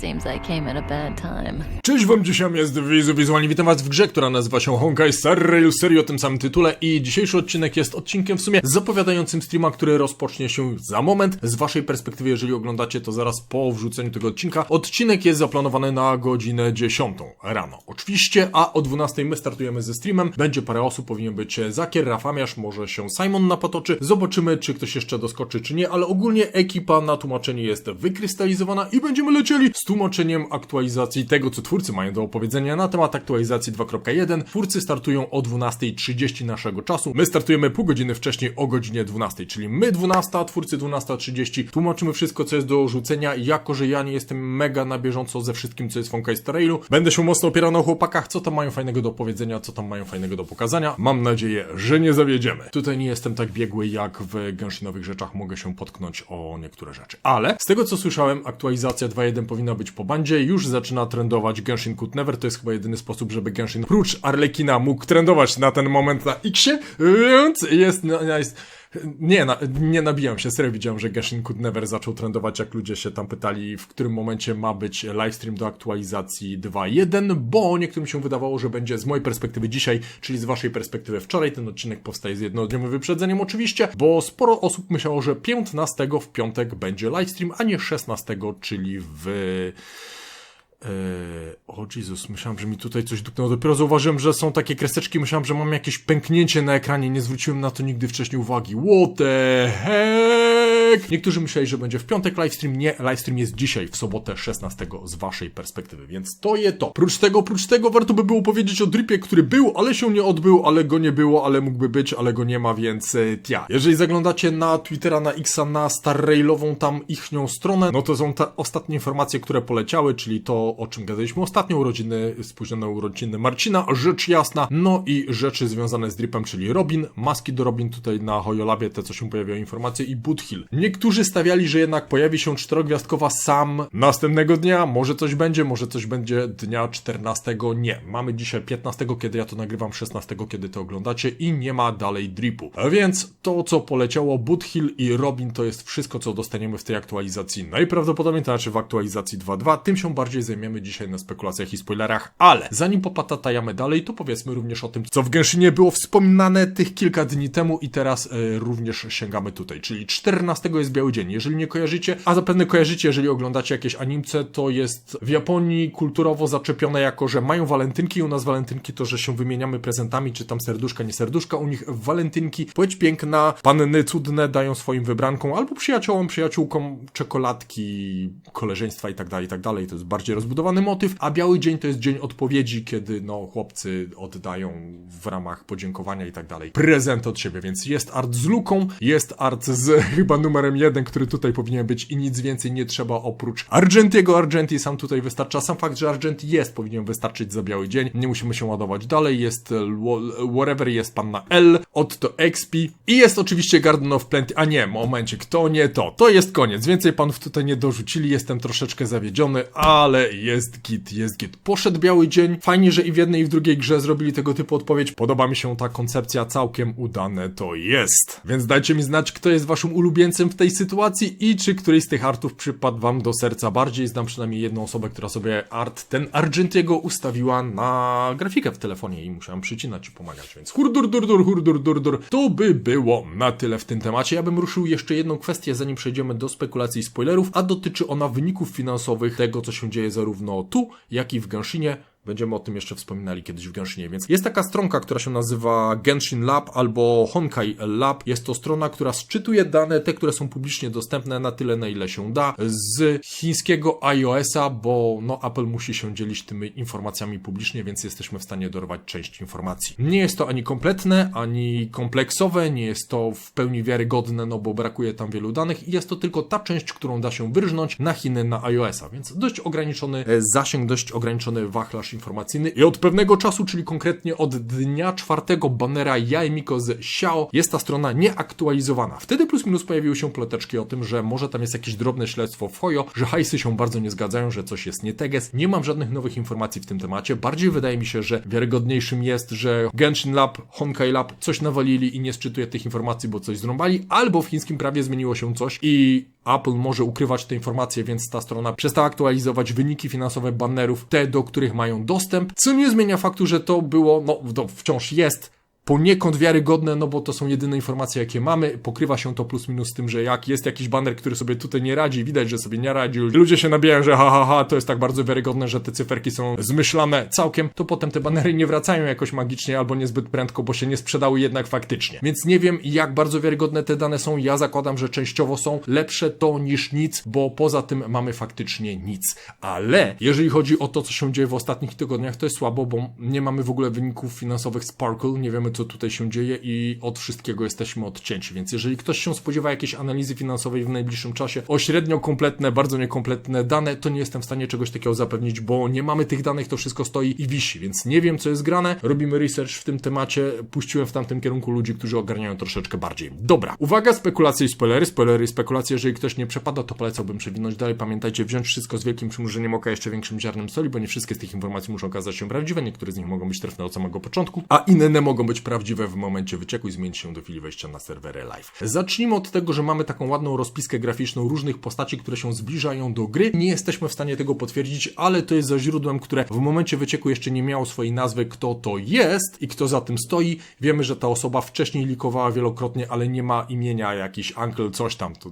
Seems I came at a bad time. Cześć wam, dzisiaj jest Wizu Wizualnie, witam was w grze, która nazywa się Honkai Star Rail serii o tym samym tytule i dzisiejszy odcinek jest odcinkiem w sumie zapowiadającym streama, który rozpocznie się za moment. Z waszej perspektywy, jeżeli oglądacie to zaraz po wrzuceniu tego odcinka, odcinek jest zaplanowany na godzinę 10 rano. Oczywiście, a o 12 my startujemy ze streamem, będzie parę osób, powinien być Zakier, Rafamiarz, może się Simon napatoczy, zobaczymy czy ktoś jeszcze doskoczy czy nie, ale ogólnie ekipa na tłumaczenie jest wykrystalizowana i będziemy lecieli z tłumaczeniem aktualizacji tego, co twórcy mają do opowiedzenia na temat aktualizacji 2.1. Twórcy startują o 12.30 naszego czasu. My startujemy pół godziny wcześniej o godzinie 12, czyli my 12, twórcy 12.30. Tłumaczymy wszystko, co jest do rzucenia. Jako, że ja nie jestem mega na bieżąco ze wszystkim, co jest w Honkai Star Railu, będę się mocno opierał na chłopakach, co tam mają fajnego do powiedzenia, co tam mają fajnego do pokazania. Mam nadzieję, że nie zawiedziemy. Tutaj nie jestem tak biegły, jak w Genshinowych rzeczach mogę się potknąć o niektóre rzeczy. Ale z tego, co słyszałem, aktualizacja 2.1 powinna być po bandzie. Już zaczyna trendować Genshin Could Never. To jest chyba jedyny sposób, żeby Genshin prócz Arlekina mógł trendować na ten moment na Xie, więc jest, no, jest nie, na, nie nabijam się, serio widziałem, że Genshin Could Never zaczął trendować, jak ludzie się tam pytali, w którym momencie ma być livestream do aktualizacji 2.1, bo niektórym się wydawało, że będzie z mojej perspektywy dzisiaj, czyli z waszej perspektywy wczoraj. Ten odcinek powstaje z jednodniowym wyprzedzeniem oczywiście, bo sporo osób myślało, że 15 w piątek będzie livestream, a nie 16, czyli w... Eee, o Jezus, myślałem, że mi tutaj coś dupnęło. Dopiero zauważyłem, że są takie kreseczki. Myślałem, że mam jakieś pęknięcie na ekranie. Nie zwróciłem na to nigdy wcześniej uwagi. What the heck? Niektórzy myśleli, że będzie w piątek livestream. Nie, livestream jest dzisiaj, w sobotę 16 z waszej perspektywy, więc to je to. Prócz tego, prócz tego warto by było powiedzieć o dripie, który był, ale się nie odbył, ale go nie było, ale mógłby być, ale go nie ma, więc e, tia. Jeżeli zaglądacie na Twittera, na Xa, na Star Railową tam ichnią stronę, no to są te ostatnie informacje, które poleciały, czyli to, o czym gadaliśmy ostatnio, urodziny, spóźnione urodziny Marcina, rzecz jasna, no i rzeczy związane z dripem, czyli Robin, maski do Robin tutaj na Hojolabie, te co się pojawiają informacje i Boothill. Niektórzy stawiali, że jednak pojawi się czterogwiazdkowa sam następnego dnia, może coś będzie, może coś będzie dnia 14, nie. Mamy dzisiaj 15, kiedy ja to nagrywam, 16, kiedy to oglądacie i nie ma dalej dripu. Więc to, co poleciało Boothill i Robin, to jest wszystko, co dostaniemy w tej aktualizacji. Najprawdopodobniej, to znaczy w aktualizacji 2.2, tym się bardziej zajmiemy dzisiaj na spekulacjach i spoilerach, ale zanim popatatajamy dalej, to powiedzmy również o tym, co w Genshinie było wspominane tych kilka dni temu i teraz e, również sięgamy tutaj, czyli 14 jest Biały Dzień. Jeżeli nie kojarzycie, a zapewne kojarzycie, jeżeli oglądacie jakieś animce, to jest w Japonii kulturowo zaczepione jako, że mają walentynki, u nas walentynki to, że się wymieniamy prezentami, czy tam serduszka, nie serduszka, u nich walentynki, płeć piękna, panny cudne dają swoim wybrankom albo przyjaciołom, przyjaciółkom czekoladki, koleżeństwa i tak dalej, i tak dalej. To jest bardziej rozbudowany motyw, a Biały Dzień to jest dzień odpowiedzi, kiedy no chłopcy oddają w ramach podziękowania i tak dalej prezent od siebie, więc jest art z luką, jest art z chyba numerem jeden, który tutaj powinien być i nic więcej nie trzeba oprócz Argentiego. Argenti sam tutaj wystarcza. Sam fakt, że Argenti jest, powinien wystarczyć za biały dzień. Nie musimy się ładować dalej. Jest e, Whatever, jest panna L, Otto XP i jest oczywiście Garden of Plenty. A nie, momencie, kto nie to? To jest koniec. Więcej panów tutaj nie dorzucili. Jestem troszeczkę zawiedziony, ale jest git, jest git. Poszedł biały dzień. Fajnie, że i w jednej i w drugiej grze zrobili tego typu odpowiedź. Podoba mi się ta koncepcja, całkiem udane to jest. Więc dajcie mi znać, kto jest waszym ulubieńcem w tej sytuacji i czy któryś z tych artów przypadł wam do serca bardziej. Znam przynajmniej jedną osobę, która sobie art ten Argentiego ustawiła na grafikę w telefonie i musiałem przycinać i pomagać, więc hurdur, dur, dur, hurdur, dur, dur. To by było na tyle w tym temacie. Ja bym ruszył jeszcze jedną kwestię, zanim przejdziemy do spekulacji i spoilerów, a dotyczy ona wyników finansowych tego, co się dzieje zarówno tu, jak i w Genshinie. Będziemy o tym jeszcze wspominali kiedyś w Genshinie, więc jest taka stronka, która się nazywa Genshin Lab albo Honkai Lab. Jest to strona, która szczytuje dane, te, które są publicznie dostępne na tyle, na ile się da, z chińskiego iOS-a, bo no Apple musi się dzielić tymi informacjami publicznie, więc jesteśmy w stanie dorwać część informacji. Nie jest to ani kompletne, ani kompleksowe, nie jest to w pełni wiarygodne, no bo brakuje tam wielu danych i jest to tylko ta część, którą da się wyrżnąć na Chiny, na iOS-a, więc dość ograniczony e, zasięg, dość ograniczony wachlarz informacyjny i od pewnego czasu, czyli konkretnie od dnia czwartego banera Jaimiko z Xiao, jest ta strona nieaktualizowana. Wtedy plus minus pojawiły się ploteczki o tym, że może tam jest jakieś drobne śledztwo w Hoyo, że hajsy się bardzo nie zgadzają, że coś jest nie teges. Nie mam żadnych nowych informacji w tym temacie. Bardziej wydaje mi się, że wiarygodniejszym jest, że Genshin Lab, Honkai Lab coś nawalili i nie sczytuje tych informacji, bo coś zrąbali, albo w chińskim prawie zmieniło się coś i Apple może ukrywać te informacje, więc ta strona przestała aktualizować wyniki finansowe bannerów, te do których mają dostęp, co nie zmienia faktu, że to było, no to wciąż jest poniekąd wiarygodne, no bo to są jedyne informacje, jakie mamy. Pokrywa się to plus minus z tym, że jak jest jakiś banner, który sobie tutaj nie radzi, widać, że sobie nie radzi, ludzie się nabijają, że ha, ha, ha, to jest tak bardzo wiarygodne, że te cyferki są zmyślane całkiem, to potem te banery nie wracają jakoś magicznie albo niezbyt prędko, bo się nie sprzedały jednak faktycznie. Więc nie wiem, jak bardzo wiarygodne te dane są. Ja zakładam, że częściowo są lepsze to niż nic, bo poza tym mamy faktycznie nic. Ale jeżeli chodzi o to, co się dzieje w ostatnich tygodniach, to jest słabo, bo nie mamy w ogóle wyników finansowych Sparkle, nie wiemy, co tutaj się dzieje i od wszystkiego jesteśmy odcięci. Więc jeżeli ktoś się spodziewa jakiejś analizy finansowej w najbliższym czasie o średnio kompletne, bardzo niekompletne dane, to nie jestem w stanie czegoś takiego zapewnić, bo nie mamy tych danych, to wszystko stoi i wisi, więc nie wiem, co jest grane. Robimy research w tym temacie, puściłem w tamtym kierunku ludzi, którzy ogarniają troszeczkę bardziej. Dobra, uwaga, spekulacje i spoilery, spoilery i spekulacje, jeżeli ktoś nie przepada, to polecałbym przewinąć dalej. Pamiętajcie, wziąć wszystko z wielkim przymrużeniem oka, jeszcze większym ziarnem soli, bo nie wszystkie z tych informacji muszą okazać się prawdziwe, niektóre z nich mogą być trefne od samego początku, a inne mogą być prawdziwe w momencie wycieku i zmienić się do chwili wejścia na serwery live. Zacznijmy od tego, że mamy taką ładną rozpiskę graficzną różnych postaci, które się zbliżają do gry. Nie jesteśmy w stanie tego potwierdzić, ale to jest za źródłem, które w momencie wycieku jeszcze nie miało swojej nazwy, kto to jest i kto za tym stoi. Wiemy, że ta osoba wcześniej likowała wielokrotnie, ale nie ma imienia jakiś uncle coś tam. To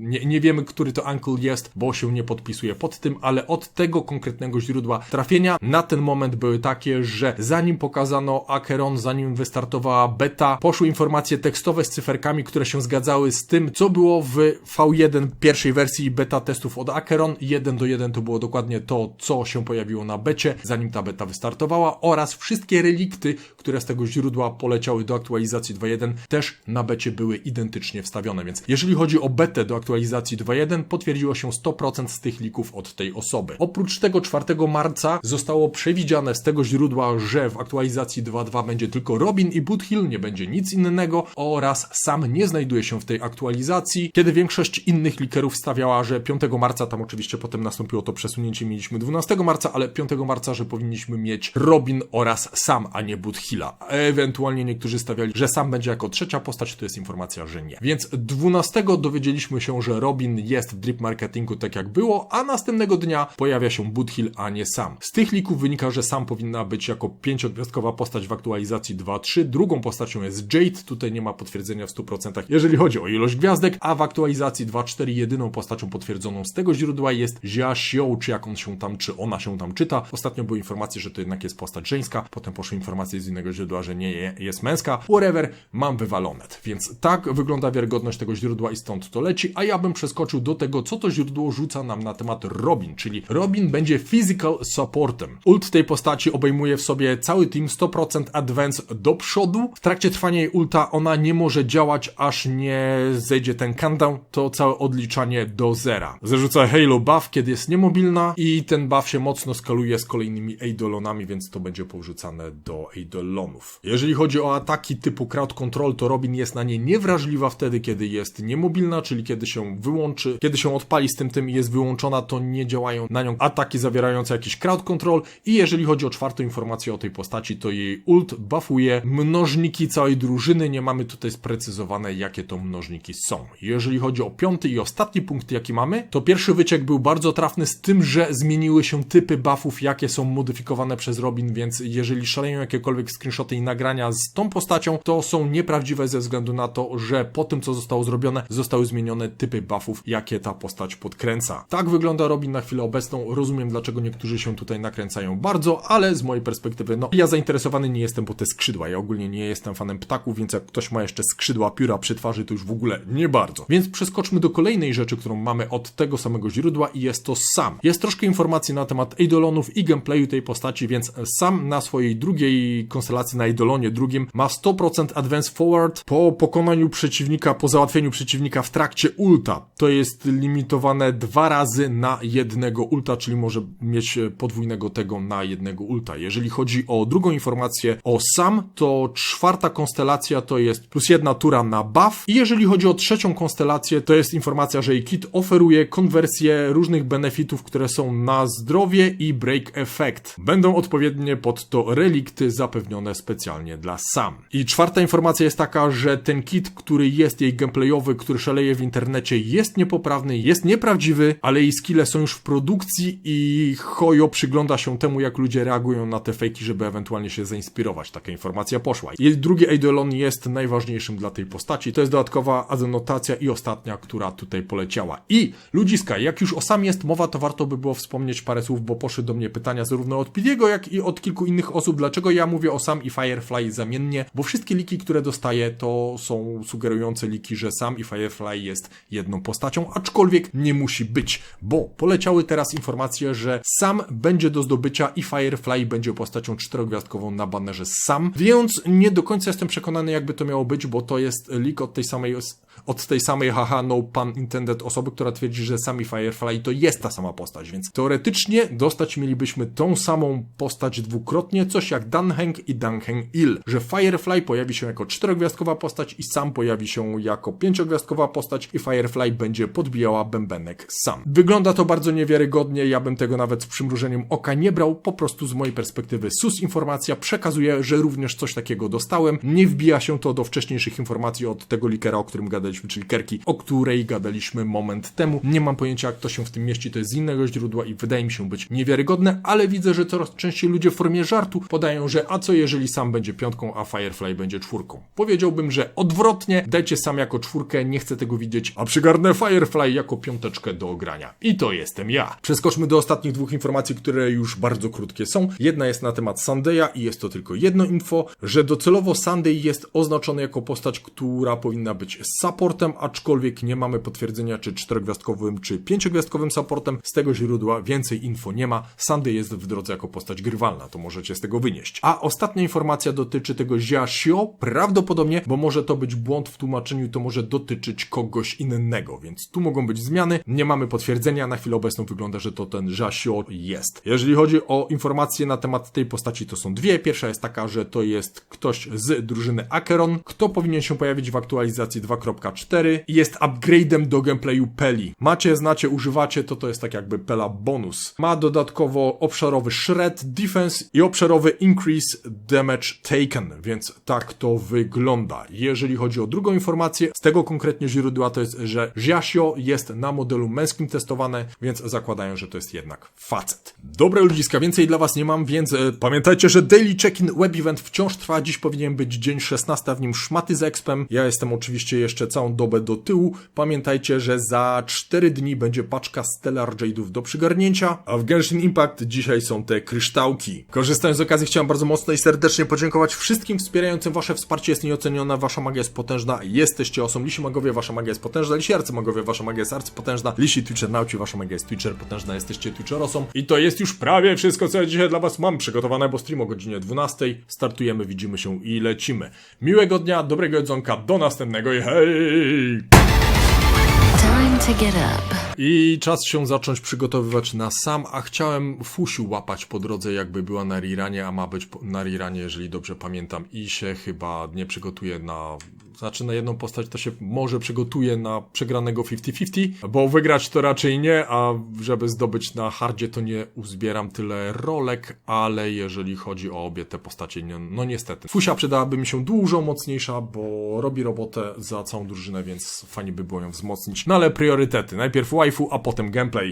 nie, nie wiemy, który to uncle jest, bo się nie podpisuje pod tym, ale od tego konkretnego źródła trafienia na ten moment były takie, że zanim pokazano Acheron, zanim wystartowała beta, poszły informacje tekstowe z cyferkami, które się zgadzały z tym, co było w V1 pierwszej wersji beta testów od Acheron. 1 do 1 to było dokładnie to, co się pojawiło na becie, zanim ta beta wystartowała oraz wszystkie relikty, które z tego źródła poleciały do aktualizacji 2.1 też na becie były identycznie wstawione, więc jeżeli chodzi o betę do aktualizacji 2.1 potwierdziło się 100% z tych lików od tej osoby. Oprócz tego 4 marca zostało przewidziane z tego źródła, że w aktualizacji 2.2 będzie tylko Robin i Boothill, nie będzie nic innego oraz sam nie znajduje się w tej aktualizacji, kiedy większość innych likerów stawiała, że 5 marca, tam oczywiście potem nastąpiło to przesunięcie, mieliśmy 12 marca, ale 5 marca, że powinniśmy mieć Robin oraz sam, a nie Boothilla. Ewentualnie niektórzy stawiali, że sam będzie jako trzecia postać, to jest informacja, że nie. Więc 12 dowiedzieliśmy się, że Robin jest w drip marketingu tak jak było, a następnego dnia pojawia się Boothill, a nie sam. Z tych lików wynika, że sam powinna być jako pięciogwiazdkowa postać w aktualizacji 2.3, drugą postacią jest Jade, tutaj nie ma potwierdzenia w 100% jeżeli chodzi o ilość gwiazdek, a w aktualizacji 2.4 jedyną postacią potwierdzoną z tego źródła jest Jia Xiao, czy jak on się tam, czy ona się tam czyta. Ostatnio były informacje, że to jednak jest postać żeńska, potem poszły informacje z innego źródła, że nie je- jest męska. Whatever, mam wywalone. Więc tak wygląda wiarygodność tego źródła i stąd to leci, a ja bym przeskoczył do tego, co to źródło rzuca nam na temat Robin, czyli Robin będzie physical supportem. Ult tej postaci obejmuje w sobie cały team 100% advance do przodu. W trakcie trwania jej ulta ona nie może działać, aż nie zejdzie ten countdown, to całe odliczanie do zera. Zarzuca Halo buff, kiedy jest niemobilna i ten buff się mocno skaluje z kolejnymi eidolonami, więc to będzie porzucane do eidolonów. Jeżeli chodzi o ataki typu crowd control, to Robin jest na nie niewrażliwa wtedy, kiedy jest niemobilna, czyli kiedy się wyłączy, kiedy się odpali z tym tym i jest wyłączona, to nie działają na nią ataki zawierające jakiś crowd control. I jeżeli chodzi o czwartą informację o tej postaci, to jej ult buffuje mnożniki całej drużyny, nie mamy tutaj sprecyzowane jakie to mnożniki są. Jeżeli chodzi o piąty i ostatni punkt jaki mamy, to pierwszy wyciek był bardzo trafny z tym, że zmieniły się typy buffów, jakie są modyfikowane przez Robin, więc jeżeli szaleją jakiekolwiek screenshoty i nagrania z tą postacią, to są nieprawdziwe ze względu na to, że po tym co zostało zrobione, zostały zmienione typy buffów, jakie ta postać podkręca. Tak wygląda Robin na chwilę obecną. Rozumiem dlaczego niektórzy się tutaj nakręcają bardzo, ale z mojej perspektywy, no ja zainteresowany nie jestem, bo te skrzydła. Ja ogólnie nie jestem fanem ptaków, więc jak ktoś ma jeszcze skrzydła pióra przy twarzy, to już w ogóle nie bardzo. Więc przeskoczmy do kolejnej rzeczy, którą mamy od tego samego źródła i jest to Sam. Jest troszkę informacji na temat Eidolonów i gameplayu tej postaci, więc Sam na swojej drugiej konstelacji, na Eidolonie drugim, ma 100% advance forward po pokonaniu przeciwnika, po załatwieniu przeciwnika w trakcie ulta. To jest limitowane dwa razy na jednego ulta, czyli może mieć e, podwójnego tego na jednego ulta. Jeżeli chodzi o drugą informację o Sam, to czwarta konstelacja to jest plus jedna tura na buff i jeżeli chodzi o trzecią konstelację, to jest informacja, że jej kit oferuje konwersję różnych benefitów, które są na zdrowie i break effect. Będą odpowiednie pod to relikty zapewnione specjalnie dla Sam. I czwarta informacja jest taka, że ten kit, który jest jej gameplayowy, który szaleje w internecie, jest niepoprawny, jest nieprawdziwy, ale jej skille są już w produkcji i Hoyo przygląda się temu, jak ludzie reagują na te fejki, żeby ewentualnie się zainspirować. Taka informacja poszła. Jej drugi Eidolon jest najważniejszym dla tej postaci. To jest dodatkowa adnotacja i ostatnia, która tutaj poleciała. I ludziska, jak już o sam jest mowa, to warto by było wspomnieć parę słów, bo poszły do mnie pytania zarówno od Pidiego, jak i od kilku innych osób, dlaczego ja mówię o sam i Firefly zamiennie, bo wszystkie liki, które dostaję, to są sugerujące liki, że sam i Firefly jest jedną postacią, aczkolwiek nie musi być, bo poleciały teraz informacje, że sam będzie do zdobycia i Firefly będzie postacią czterogwiazdkową na banerze sam, więc nie do końca jestem przekonany, jakby to miało być, bo to jest lik od tej samej od tej samej haha no pan intended osoby, która twierdzi, że sami Firefly to jest ta sama postać, więc teoretycznie dostać mielibyśmy tą samą postać dwukrotnie, coś jak Danheng i Danheng Il, że Firefly pojawi się jako czterogwiazdkowa postać i sam pojawi się jako pięciogwiazdkowa postać i Firefly będzie podbijała bębenek sam. Wygląda to bardzo niewiarygodnie, ja bym tego nawet z przymrużeniem oka nie brał, po prostu z mojej perspektywy sus informacja przekazuje, że również coś takiego dostałem, nie wbija się to do wcześniejszych informacji od tego likera, o którym gadaliśmy, czyli Kerki, o której gadaliśmy moment temu. Nie mam pojęcia, jak to się w tym mieści, to jest z innego źródła i wydaje mi się być niewiarygodne, ale widzę, że coraz częściej ludzie w formie żartu podają, że a co jeżeli sam będzie piątką, a Firefly będzie czwórką. Powiedziałbym, że odwrotnie, dajcie sam jako czwórkę, nie chcę tego widzieć, a przygarnę Firefly jako piąteczkę do ogrania. I to jestem ja. Przeskoczmy do ostatnich dwóch informacji, które już bardzo krótkie są. Jedna jest na temat Sunday'a i jest to tylko jedno info, że docelowo Sunday jest oznaczony jako postać, która powinna być supportem, aczkolwiek nie mamy potwierdzenia, czy czterogwiazdkowym, czy pięciogwiazdkowym supportem. Z tego źródła więcej info nie ma. Sunday jest w drodze jako postać grywalna, to możecie z tego wynieść. A ostatnia informacja dotyczy tego Xiaxio, prawdopodobnie, bo może to być błąd w tłumaczeniu, to może dotyczyć kogoś innego, więc tu mogą być zmiany. Nie mamy potwierdzenia, na chwilę obecną wygląda, że to ten Xiaxio jest. Jeżeli chodzi o informacje na temat tej postaci, to są dwie. Pierwsza jest taka, że to jest ktoś z drużyny Acheron, kto powinien się pojawić w aktualizacji 2.4 i jest upgrade'em do gameplayu Peli. Macie, znacie, używacie, to to jest tak jakby Pela bonus. Ma dodatkowo obszarowy shred, defense i obszarowy increase damage taken, więc tak to wygląda. Jeżeli chodzi o drugą informację, z tego konkretnie źródła to jest, że Jiasio jest na modelu męskim testowane, więc zakładają, że to jest jednak facet. Dobre ludziska, więcej dla was nie mam, więc e, pamiętajcie, że Daily Check-in Web Event wciąż trwa. Dziś powinien być dzień 16, w nim szmaty z expem. Ja jestem oczywiście jeszcze całą dobę do tyłu. Pamiętajcie, że za 4 dni będzie paczka Stellar Jade'ów do przygarnięcia, a w Genshin Impact dzisiaj są te kryształki. Korzystając z okazji chciałem bardzo mocno i serdecznie podziękować wszystkim wspierającym. Wasze wsparcie jest nieocenione, wasza magia jest potężna. Jesteście osą. Lisi magowie, wasza magia jest potężna. Lisi arcymagowie, wasza magia jest arcypotężna. Lisi Twitcher nauci, wasza magia jest Twitcher potężna. Jesteście Twitcherosą. I to jest już prawie wszystko, co ja dzisiaj dla was mam przygotowane, bo stream o godzinie 12. Startujemy, widzimy się i lecimy. Miłego dnia, dobrego jedzonka, do następnego i hej! I czas się zacząć przygotowywać na sam, a chciałem Fusiu łapać po drodze, jakby była na Riranie, a ma być na Riranie, jeżeli dobrze pamiętam, i się chyba nie przygotuje na. Znaczy, na jedną postać to się może przygotuje na przegranego 50-50, bo wygrać to raczej nie, a żeby zdobyć na hardzie to nie uzbieram tyle rolek, ale jeżeli chodzi o obie te postacie, nie, no niestety. Fusia przydałaby mi się dużo mocniejsza, bo robi robotę za całą drużynę, więc fajnie by było ją wzmocnić. No ale priorytety. Najpierw waifu, a potem gameplay.